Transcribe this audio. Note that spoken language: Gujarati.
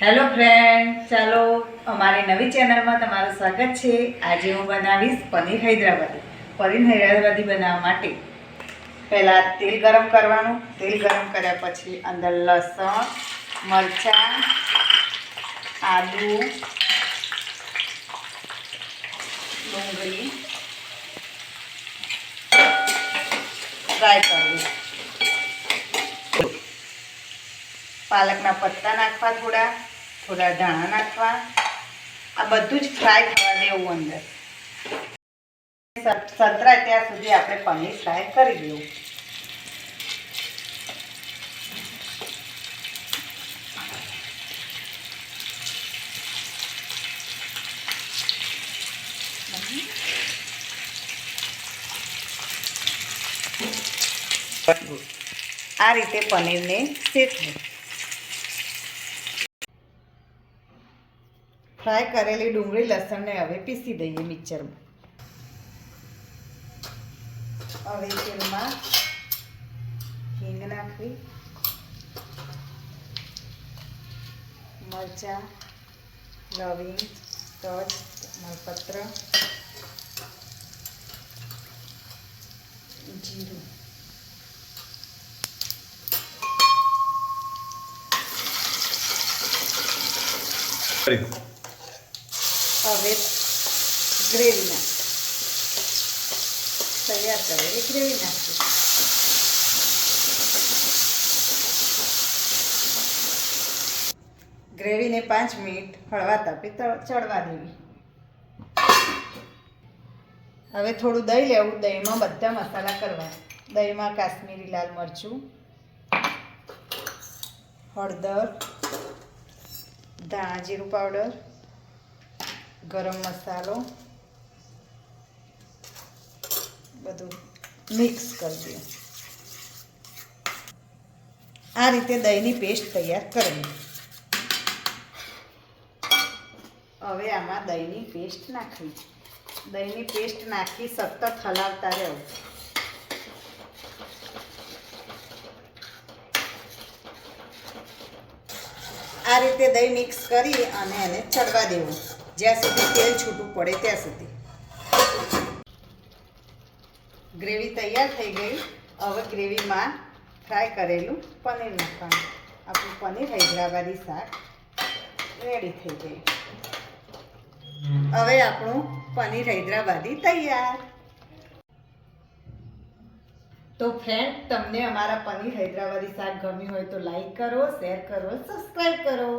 હેલો ફ્રેન્ડ ચાલો અમારી નવી ચેનલમાં તમારું સ્વાગત છે. આજે હું બનાવીશ પનીર હૈદરાબાદી. પનીર હૈદરાબાદી બનાવવા માટે પહેલાં તેલ ગરમ કરવાનું. તેલ ગરમ કર્યા પછી અંદર લસણ, મરચાં, આદુ, ડુંગળી, ફ્રાય કરવી પાલકના પત્તા નાખવા થોડા થોડા ધાણા નાખવા. આ બધું જ ફ્રાય થવા દેવું અંદર. સંતરાય ત્યાં સુધી આપણે પનીર ફ્રાય કરી દેવું. આ રીતે પનીરને શેકવું. ફ્રાય કરેલી ડુંગળી લસણને હવે પીસી દઈએ મિક્સરમાં. હવે તેલમાં હિંગ નાખવી, મરચાં, લવિંગ, તજ, મલપત્ર, જીરું. હવે ગ્રેવી નાખી તૈયાર કરેલી ગ્રેવી નાખી ગ્રેવીને પાંચ મિનિટ હળવા તાપે ચડવા દેવી. હવે થોડું દહીં લેવું, દહીંમાં બધા મસાલા કરવા. દહીંમાં કાશ્મીરી લાલ મરચું, હળદર, ધાણા જીરું પાવડર ગરમ મસાલો. બધું મિક્સ કરી દઈએ આ રીતે દહીંની પેસ્ટ તૈયાર કરવી હવે આમાં દહીંની પેસ્ટ નાખવી. દહીંની પેસ્ટ નાખી સતત હલાવતા રહેવું આ રીતે દહીં મિક્સ કરી અને એને ચડવા દેવું. જ્યાં સુધી તેલ છૂટું પડે ત્યાં સુધી. ગ્રેવી તૈયાર થઈ ગઈ. હવે ગ્રેવીમાં ફ્રાય કરેલું પનીર નાખવાનું. આપણું પનીર હૈદરાબાદી શાક રેડી થઈ ગયું. હવે આપણું પનીર હૈદરાબાદી તૈયાર. તો ફ્રેન્ડ તમને અમારા પનીર હૈદરાબાદી શાક ગમ્યું હોય તો લાઈક કરો શેર કરો સબસ્ક્રાઈબ કરો.